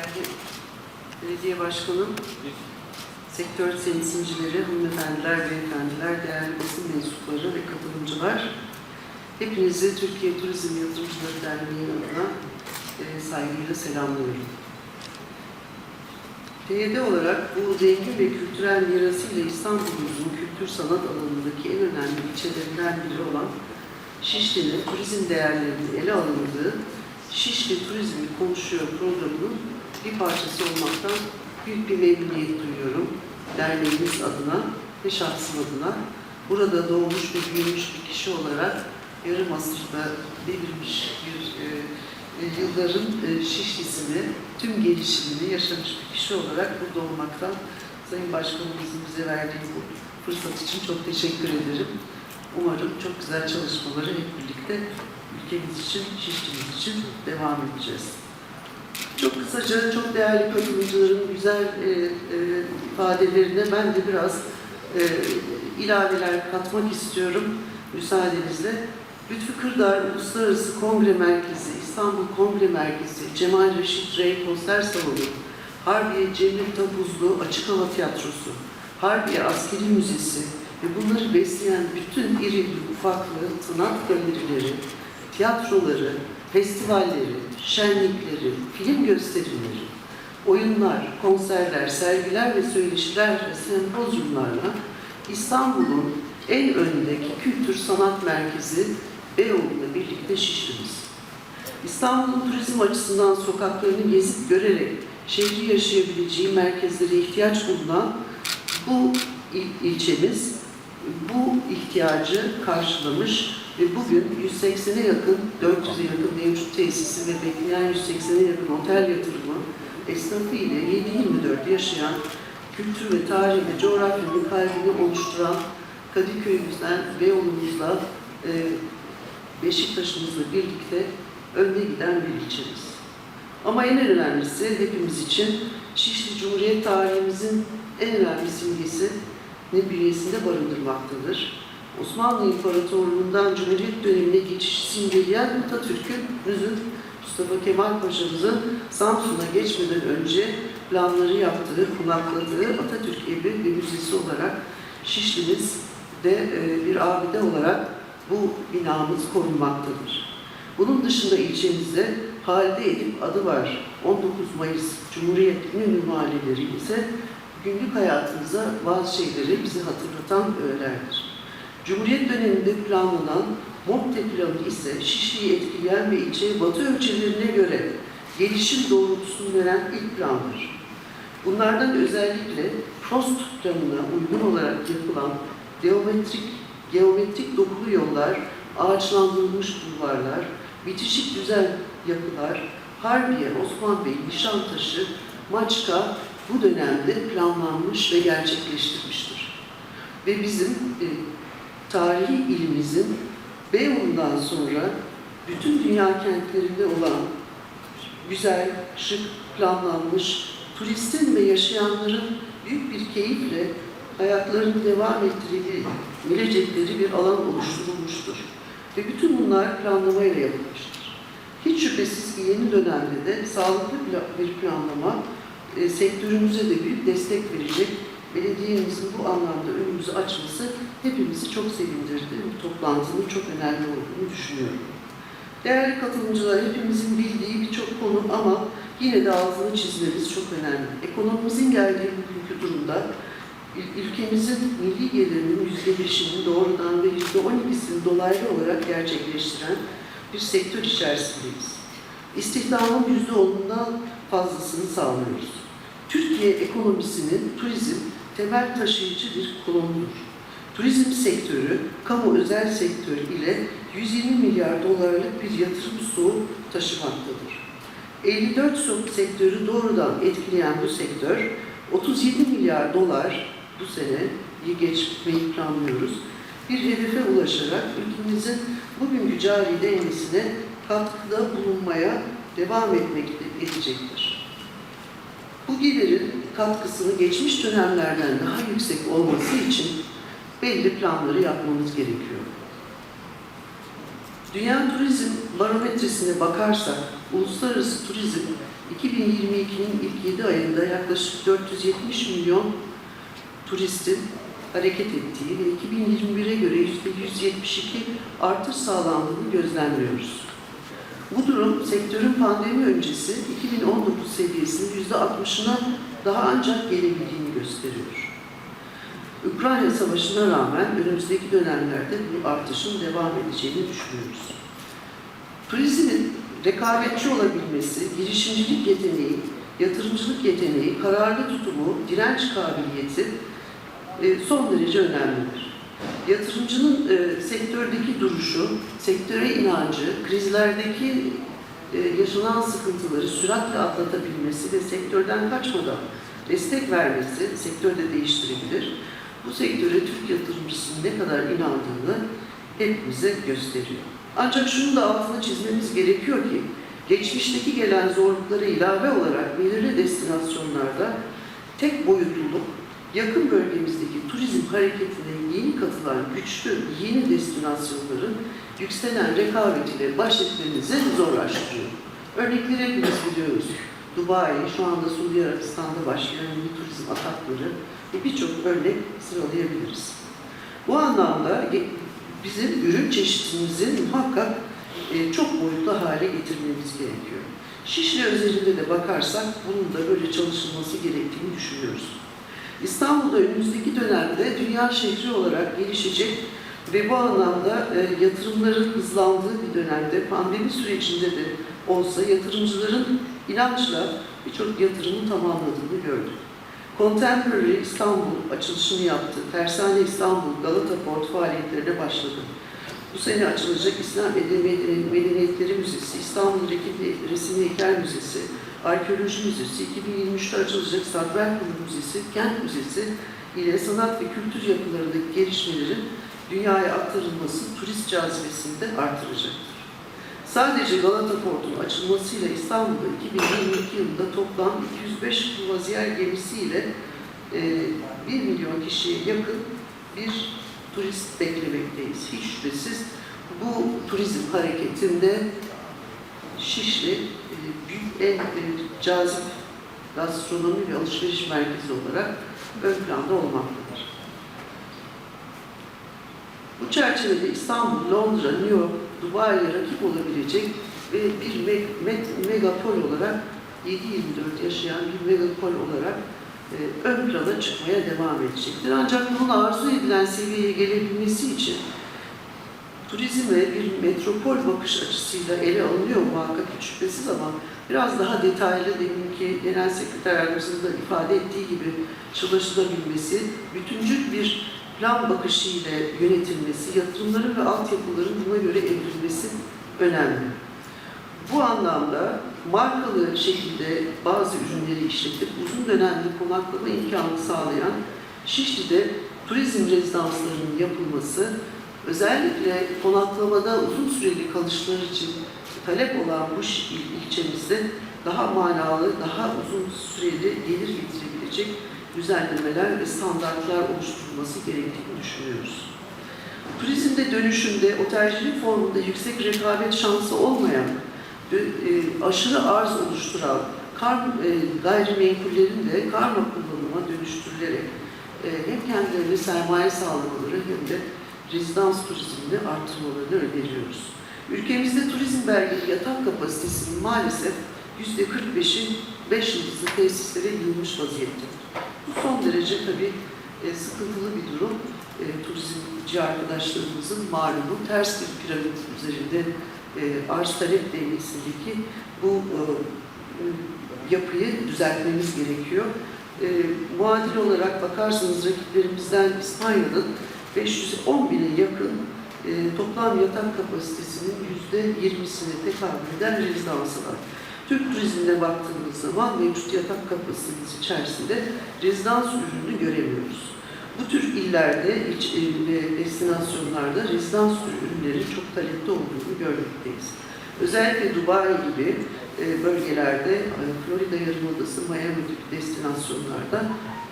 Değerli belediye başkanım, sektör temsilcileri, hanımefendiler, beyefendiler, değerli basın mensupları ve katılımcılar, hepinizi Türkiye Turizm Yatırımcıları Derneği adına e, saygıyla selamlıyorum. TYD olarak bu zengin ve kültürel mirasıyla İstanbul'umuzun kültür sanat alanındaki en önemli ilçelerinden biri olan Şişli'nin turizm değerlerinin ele alındığı Şişli Turizmi Konuşuyor programının bir parçası olmaktan büyük bir memnuniyet duyuyorum. Derneğimiz adına ve şahsım adına. Burada doğmuş ve büyümüş bir kişi olarak yarım asırda devirmiş bir e, e, yılların e, Şişlisini, tüm gelişimini yaşamış bir kişi olarak burada olmaktan Sayın Başkanımızın bize verdiği bu fırsat için çok teşekkür ederim. Umarım çok güzel çalışmaları hep birlikte ülkemiz için, Şişli'miz için devam edeceğiz. Çok kısaca, çok değerli katılımcıların güzel e, e, ifadelerine ben de biraz e, ilaveler katmak istiyorum müsaadenizle. Lütfü Kırdar Uluslararası Kongre Merkezi, İstanbul Kongre Merkezi, Cemal Reşit Rey Konser Salonu, Harbiye Cemil Tabuzlu Açık Hava Tiyatrosu, Harbiye Askeri Müzesi ve bunları besleyen bütün iri ufaklı sanat galerileri, tiyatroları, festivalleri, şenlikleri, film gösterimleri, oyunlar, konserler, sergiler ve söyleşiler ve sempozyumlarla İstanbul'un en öndeki kültür sanat merkezi Beyoğlu'na birlikte şiştiniz. İstanbul'un turizm açısından sokaklarını gezip görerek şehri yaşayabileceği merkezlere ihtiyaç bulunan bu il- ilçemiz bu ihtiyacı karşılamış ve bugün 180'e yakın, 400'e yakın tesisi ve bekleyen 180'e yakın otel yatırımı esnafı ile 7-24 yaşayan kültür ve tarih ve coğrafyanın kalbini oluşturan Kadıköy'ümüzden Beyoğlu'muzla e, Beşiktaş'ımızla birlikte önde giden bir ilçemiz. Ama en önemlisi hepimiz için Şişli Cumhuriyet tarihimizin en önemli simgesi ne bünyesinde barındırmaktadır. Osmanlı İmparatorluğu'ndan Cumhuriyet dönemine geçiş simgeleyen Atatürk'ün Müzün Mustafa Kemal Paşa'mızın Samsun'a geçmeden önce planları yaptığı, konakladığı Atatürk Evi ve Müzesi olarak Şişli'miz de e, bir abide olarak bu binamız korunmaktadır. Bunun dışında ilçemizde Halide Edip adı var. 19 Mayıs Cumhuriyet mimarileri ise günlük hayatımıza bazı şeyleri bize hatırlatan öğelerdir. Cumhuriyet döneminde planlanan MOBTE planı ise Şişli'yi etkileyen ve ilçeye batı ölçelerine göre gelişim doğrultusunu veren ilk plandır. Bunlardan özellikle Frost planına uygun olarak yapılan geometrik, geometrik dokulu yollar, ağaçlandırılmış bulvarlar, bitişik güzel yapılar, Harbiye, Osman Bey, Nişantaşı, Maçka bu dönemde planlanmış ve gerçekleştirmiştir. Ve bizim e, tarihi ilimizin Beyoğlu'ndan sonra bütün dünya kentlerinde olan güzel, şık, planlanmış, turistin ve yaşayanların büyük bir keyifle hayatlarını devam ettirebilecekleri bir alan oluşturulmuştur. Ve bütün bunlar planlamayla yapılmıştır. Hiç şüphesiz ki yeni dönemde de sağlıklı bir planlama e, sektörümüze de büyük destek verecek. Belediyemizin bu anlamda önümüzü açması hepimizi çok sevindirdi. Bu toplantının çok önemli olduğunu düşünüyorum. Değerli katılımcılar, hepimizin bildiği birçok konu ama yine de altını çizmemiz çok önemli. Ekonomimizin geldiği bugünkü durumda ül- ülkemizin milli gelirinin yüzde beşini doğrudan ve yüzde on ikisini dolaylı olarak gerçekleştiren bir sektör içerisindeyiz. İstihdamın yüzde onundan fazlasını sağlıyoruz. Türkiye ekonomisinin turizm temel taşıyıcı bir kolonudur. Turizm sektörü, kamu özel sektör ile 120 milyar dolarlık bir yatırım stoğu taşımaktadır. 54 sok- sektörü doğrudan etkileyen bu sektör, 37 milyar dolar bu sene geçmeyi planlıyoruz. Bir hedefe ulaşarak ülkemizin bugünkü cari dengesine katkıda bulunmaya devam etmek edecektir. Bu gelirin katkısını geçmiş dönemlerden daha yüksek olması için belli planları yapmamız gerekiyor. Dünya Turizm Barometresine bakarsak uluslararası turizm 2022'nin ilk 7 ayında yaklaşık 470 milyon turistin hareket ettiği ve 2021'e göre %172 artış sağlandığını gözlemliyoruz. Bu durum sektörün pandemi öncesi 2019 seviyesinin %60'ına daha ancak gelebildiğini gösteriyor. Ukrayna Savaşı'na rağmen önümüzdeki dönemlerde bu artışın devam edeceğini düşünüyoruz. Turizmin rekabetçi olabilmesi, girişimcilik yeteneği, yatırımcılık yeteneği, kararlı tutumu, direnç kabiliyeti e, son derece önemlidir. Yatırımcının e, sektördeki duruşu, sektöre inancı, krizlerdeki yaşanan sıkıntıları süratle atlatabilmesi ve sektörden kaçmadan destek vermesi sektörde değiştirebilir. Bu sektöre Türk yatırımcısının ne kadar inandığını hepimize gösteriyor. Ancak şunu da altını çizmemiz gerekiyor ki geçmişteki gelen zorluklara ilave olarak belirli destinasyonlarda tek boyutluluk, yakın bölgemizdeki turizm hareketine katılan güçlü yeni destinasyonların yükselen rekabetiyle baş etmemizi zorlaştırıyor. Örnekleri hepimiz biliyoruz. Dubai, şu anda Suudi Arabistan'da başlayan yeni turizm atakları ve birçok örnek sıralayabiliriz. Bu anlamda bizim ürün çeşitimizin muhakkak e, çok boyutlu hale getirmemiz gerekiyor. Şişli özelinde de bakarsak bunun da böyle çalışılması gerektiğini düşünüyoruz. İstanbul'da önümüzdeki dönemde dünya şehri olarak gelişecek ve bu anlamda e, yatırımların hızlandığı bir dönemde pandemi sürecinde de olsa yatırımcıların inançla birçok yatırımı tamamladığını gördük. Contemporary İstanbul açılışını yaptı. Tersane İstanbul Galata Port faaliyetlerine başladı. Bu sene açılacak İslam Medeni- Medeniyetleri Müzesi, İstanbul Resim Heykel Müzesi, Arkeoloji Müzesi, 2023'te açılacak Sadberkulu Müzesi, Kent Müzesi ile sanat ve kültür yapılarındaki gelişmelerin dünyaya aktarılması turist cazibesini de artıracaktır. Sadece Galata Portu'nun açılmasıyla İstanbul'da 2022 yılında toplam 205 kruvaziyer gemisiyle e, 1 milyon kişiye yakın bir turist beklemekteyiz. Hiç şüphesiz bu turizm hareketinde Şişli e, büyük en e, cazip gastronomi ve alışveriş merkezi olarak ön planda olmaktadır. Bu çerçevede İstanbul, Londra, New York, Dubai'ye rakip olabilecek ve bir me- me- megapol olarak 7-24 yaşayan bir megapol olarak e, ön plana çıkmaya devam edecektir. Ancak bunun arzu edilen seviyeye gelebilmesi için turizme bir metropol bakış açısıyla ele alınıyor muhakkak hiç şüphesiz ama biraz daha detaylı deminki genel sekreter yardımcısının da ifade ettiği gibi çalışılabilmesi, bütüncül bir plan bakışı ile yönetilmesi, yatırımların ve altyapıların buna göre evrilmesi önemli. Bu anlamda markalı şekilde bazı ürünleri işletip uzun dönemli konaklama imkanı sağlayan Şişli'de turizm rezidanslarının yapılması, özellikle konaklamada uzun süreli kalışlar için talep olan bu il- ilçemizde daha manalı, daha uzun süreli gelir getirebilecek düzenlemeler ve standartlar oluşturulması gerektiğini düşünüyoruz. Turizmde dönüşümde otelcilik formunda yüksek rekabet şansı olmayan e, aşırı arz oluşturan kar, e, gayrimenkullerin de karma kullanıma dönüştürülerek e, hem kendilerine sermaye sağlamaları hem de rezidans turizmini artırmalarını öneriyoruz. Ülkemizde turizm belgeli yatak kapasitesinin maalesef yüzde 45'i 5 yıldızlı tesislere yığılmış vaziyette. Bu son derece tabii e, sıkıntılı bir durum. E, turizmci arkadaşlarımızın malumu ters bir piramit üzerinde e, arz talep dengesindeki bu e, yapıyı düzeltmemiz gerekiyor. E, muadil olarak bakarsanız rakiplerimizden İspanya'nın 510 bine yakın e, toplam yatak kapasitesinin %20'sine tekabül eden rezidansı. Türk turizmine baktığımız zaman mevcut yatak kapasitesi içerisinde rezidans ürünü göremiyoruz. Bu tür illerde iç, e, ve destinasyonlarda rezidans ürünlerin çok talepte olduğunu görmekteyiz. Özellikle Dubai gibi e, bölgelerde, e, Florida Yarımadası, Miami gibi destinasyonlarda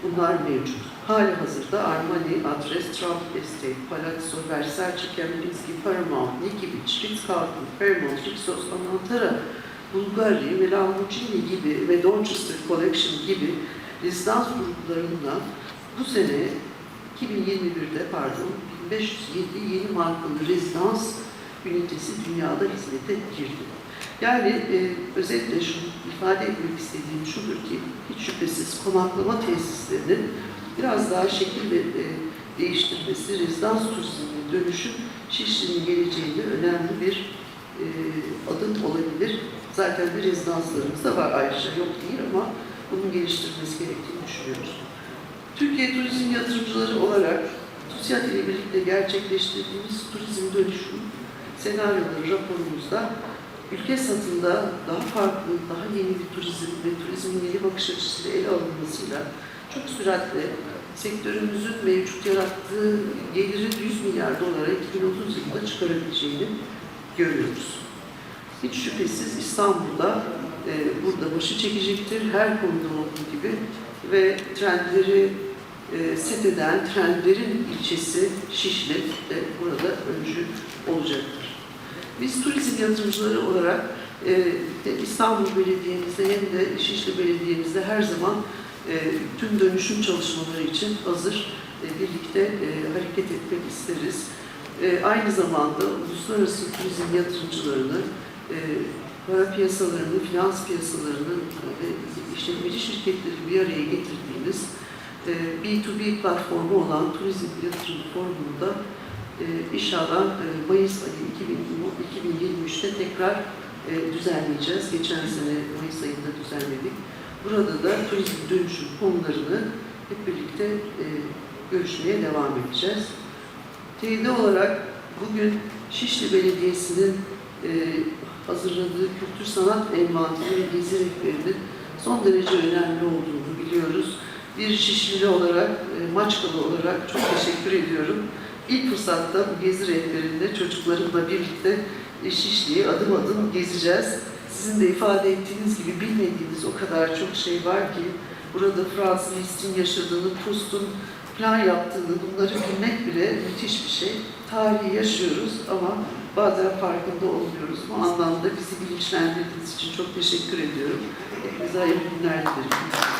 bunlar mevcut. Hali hazırda Armani, Adres, Trump Estate, Palazzo, Versace, Kempinski, Paramount, Nikki Beach, Ritz-Carlton, Fairmont, Rixos, Anantara Bulgari, Melancholy gibi ve Dorchester Collection gibi rezidans gruplarında bu sene 2021'de pardon 1507 yeni markalı rezidans ünitesi dünyada hizmete girdi. Yani e, özetle şunu ifade etmek istediğim şudur ki hiç şüphesiz konaklama tesislerinin biraz daha şekil ve e, değiştirmesi, rezidans turizmine dönüşüm Şişli'nin geleceğinde önemli bir e, adım olabilir. Zaten bir rezidanslarımız da var ayrıca yok değil ama bunun geliştirilmesi gerektiğini düşünüyoruz. Türkiye Turizm Yatırımcıları olarak TÜSİAD ile birlikte gerçekleştirdiğimiz turizm dönüşüm senaryoları raporumuzda ülke satında daha farklı, daha yeni bir turizm ve turizmin yeni bakış açısıyla ele alınmasıyla çok süratle sektörümüzün mevcut yarattığı geliri 100 milyar dolara 2030 yılında çıkarabileceğini görüyoruz. Hiç şüphesiz İstanbul'da e, burada başı çekecektir her konuda olduğu gibi ve trendleri e, set eden trendlerin ilçesi Şişli de burada öncü olacaktır. Biz turizm yatırımcıları olarak e, İstanbul Belediye'mizde hem de Şişli Belediye'mizde her zaman e, tüm dönüşüm çalışmaları için hazır e, birlikte e, hareket etmek isteriz. Aynı zamanda uluslararası turizm yatırımcılarını, para piyasalarını, finans piyasalarını ve işletmeci şirketleri bir araya getirdiğimiz e, B2B platformu olan Turizm Yatırım Forumu'nda e, inşallah Mayıs ayı 2023'te tekrar e, düzenleyeceğiz. Geçen sene Mayıs ayında düzenledik. Burada da turizm dönüşüm konularını hep birlikte e, görüşmeye devam edeceğiz. TİD olarak bugün Şişli Belediyesi'nin e, hazırladığı kültür sanat envanteri ve gezi rehberinin son derece önemli olduğunu biliyoruz. Bir Şişlili olarak, e, Maçkalı olarak çok teşekkür ediyorum. İlk fırsatta bu gezi rehberinde çocuklarımla birlikte e, Şişli'yi adım adım gezeceğiz. Sizin de ifade ettiğiniz gibi bilmediğiniz o kadar çok şey var ki burada Fransız Liszt'in yaşadığını, Proust'un plan yaptığını, bunları bilmek bile müthiş bir şey. Tarihi yaşıyoruz ama bazen farkında olmuyoruz. Bu anlamda bizi bilinçlendirdiğiniz için çok teşekkür ediyorum. Hepinize hayırlı günler dilerim.